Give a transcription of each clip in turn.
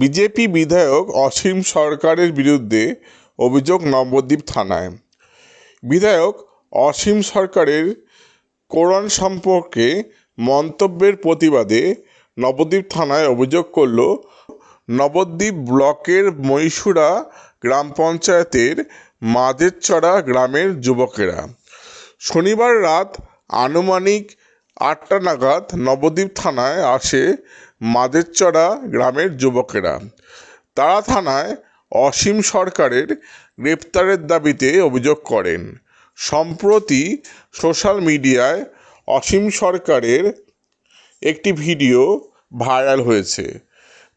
BJP বিধায়ক অসীম সরকারের বিরুদ্ধে অভিযোগ নবদ্বীপ থানায়। বিধায়ক অসীম সরকারের কোরআন সম্পর্কে মন্তব্যের প্রতিবাদে নবদ্বীপ থানায় অভিযোগ করল, নবদ্বীপ ব্লকের মহীশুরা গ্রাম পঞ্চায়েতের মাঝেরচড়া গ্রামের যুবকেরা। শনিবার রাত আনুমানিক আটটা নাগাদ নবদ্বীপ থানায় আসে মাঝেরচড়া গ্রামের যুবকেরা। তারা থানায় অসীম সরকারের গ্রেপ্তারের দাবিতে অভিযোগ করেন। সম্প্রতি সোশ্যাল মিডিয়ায় অসীম সরকারের একটি ভিডিও ভাইরাল হয়েছে।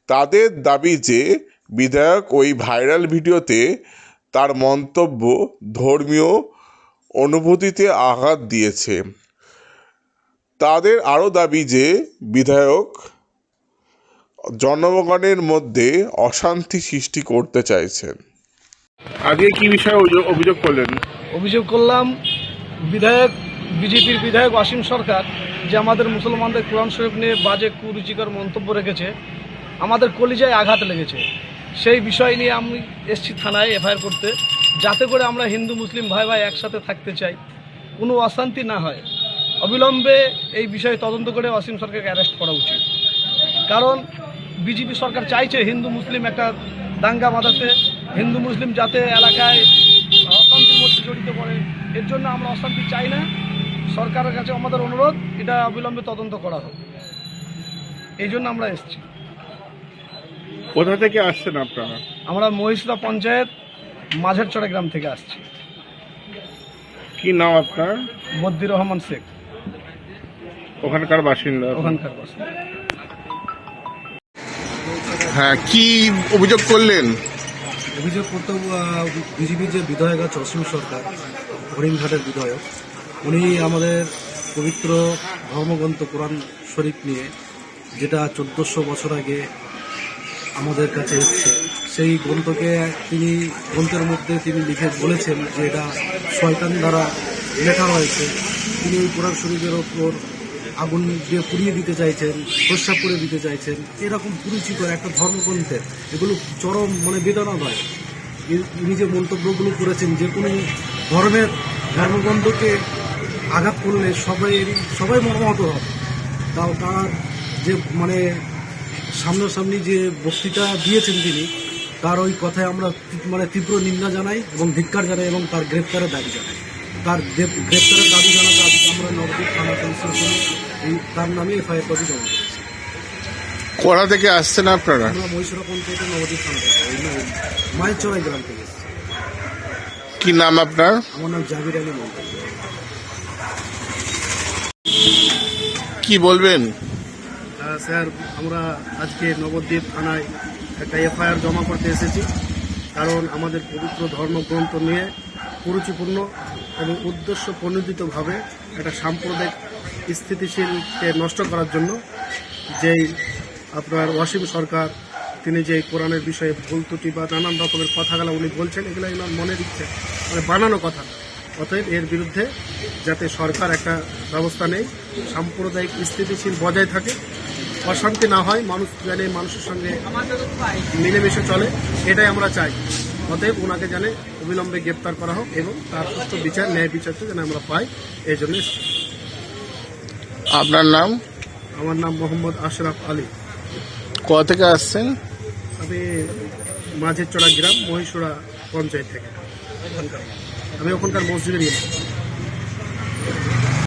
তাদের দাবি যে বিধায়ক ওই ভাইরাল ভিডিওতে তার মন্তব্য ধর্মীয় অনুভূতিতে আঘাত দিয়েছে। তাদের আরও দাবি যে বিধায়ক জনগণের মধ্যে অশান্তি সৃষ্টি করতে চাইছেন। আগে কি বিষয়ে অভিযোগ- অভিযোগ করলেন? অভিযোগ করলাম বিধায়ক বিজেপির বিধায়ক অসীম সরকার যে আমাদের মুসলমানদের কোরআন শরীফ নিয়ে বাজে কুরুচিকর মন্তব্য রেখেছে আমাদের কলিজায় আঘাত লেগেছে। সেই বিষয় নিয়ে আমি এসছি থানায় এফআইআর করতে যাতে করে আমরা হিন্দু মুসলিম ভাই ভাই একসাথে থাকতে চাই। কোনো অশান্তি না হয়। অবিলম্বে এই বিষয়ে তদন্ত করে অসীম সরকারকে অ্যারেস্ট করা উচিত। কারণ বিজেপি সরকার চাইছে হিন্দু মুসলিম একটা দাঙ্গা বাঁধাতে। হিন্দু মুসলিম যাতে এলাকায় অশান্তির মধ্যে জড়িত পড়ে এর জন্য আমরা অশান্তি চাই না। সরকারের কাছে আমাদের অনুরোধ এটা অবিলম্বে তদন্ত করা হোক। এই জন্য আমরা এসেছি। কোথা থেকে আসছেন আপনারা? আমরা মহিষলা পঞ্চায়েত মাঝের চড়া গ্রাম থেকে আসছি। কি নাম আপনার? বদ্দির রহমান শেখ। ওখানকার বাসিন্দা। ওখানকার বাসা হ্যাঁ কি অভিযোগ করলেন? অভিযোগ করতে বিজেপির যে বিধায়ক আছে অসীম সরকার হরিণঘাটের বিধায়ক উনি আমাদের পবিত্র ধর্মগ্রন্থ কোরআন শরীফ নিয়ে যেটা চোদ্দোশো বছর আগে আমাদের কাছে এসছে সেই গ্রন্থকে তিনি গ্রন্থের মধ্যে তিনি লিখে বলেছেন যে এটা শয়তান দ্বারা লেখা হয়েছে তিনি ওই কোরআন শরীফের ওপর আগুন দিয়ে পুড়িয়ে দিতে চাইছেন প্রস্রাব করে দিতে চাইছেন, এরকম পুরুচিকর একটা ধর্মগ্রন্থের এগুলো চরম মানে বেদনাদায় ইনি যে মন্তব্যগুলো করেছেন, যে কোনো ধর্মের ধর্মগ্রন্থকে আঘাত করলে সবাই সবাই মর্মাহত হবে। তাও তার যে মানে সামনাসামনি যে বক্তৃতা দিয়েছেন তিনি, তার ওই কথায় আমরা মানে তীব্র নিন্দা জানাই এবং ধিক্কার জানাই এবং তার গ্রেপ্তারের দাবি জানাই। তার গ্রেপ- গ্রেপ্তারের দাবি জানাতে আজকে আমরা নবদ্বীপ থানা পুলিশের এই তার নামে এফআইআর কপি জমা করেছি কোথা থেকে আসছেন আপনারা? আমরা মহিষুরা পঞ্চায়েতের নবদ্বীপ থানা থেকে ওই ন- মায়ের চড়াই গ্রাম থেকে। কি নাম আপনার? আমার নাম জাবির আলী মন্ডল কি বলবেন? স্যার আমরা আজকে নবদ্বীপ থানায় একটা এফআইআর জমা করতে এসেছি। কারণ আমাদের পবিত্র ধর্মগ্রন্থ নিয়ে কুরুচিপূর্ণ এবং উদ্দেশ্য প্রণোদিতভাবে একটা সাম্প্রদায়িক স্থিতিশীলকে নষ্ট করার জন্য যেই আপনার ওয়াসিম সরকার, তিনি যে কোরআনের বিষয়ে ভুল ত্রুটি বা নানান রকমের কথাগুলো উনি বলছেন, এগুলো এনার মনে ইচ্ছে মানে বানানো কথা। অতএব এর বিরুদ্ধে যাতে সরকার একটা ব্যবস্থা নেই সাম্প্রদায়িক স্থিতিশীল বজায় থাকে, অশান্তি না হয়, মানুষ জানে মানুষের সঙ্গে মিলেমিশে চলে, এটাই আমরা চাই। অতএব ওনাকে জানে অবিলম্বে গ্রেপ্তার করা হোক এবং তার সুষ্ঠু বিচার ন্যায় বিচারটা যেন আমরা পাই এই জন্য আপনার নাম? আমার নাম মোহাম্মদ আশরাফ আলী। কোথা থেকে আসছেন? আমি মাঝের চড়া গ্রাম মহিষোড়া পঞ্চায়েত থেকে। আমি ওখানকার মসজিদের ইমাম।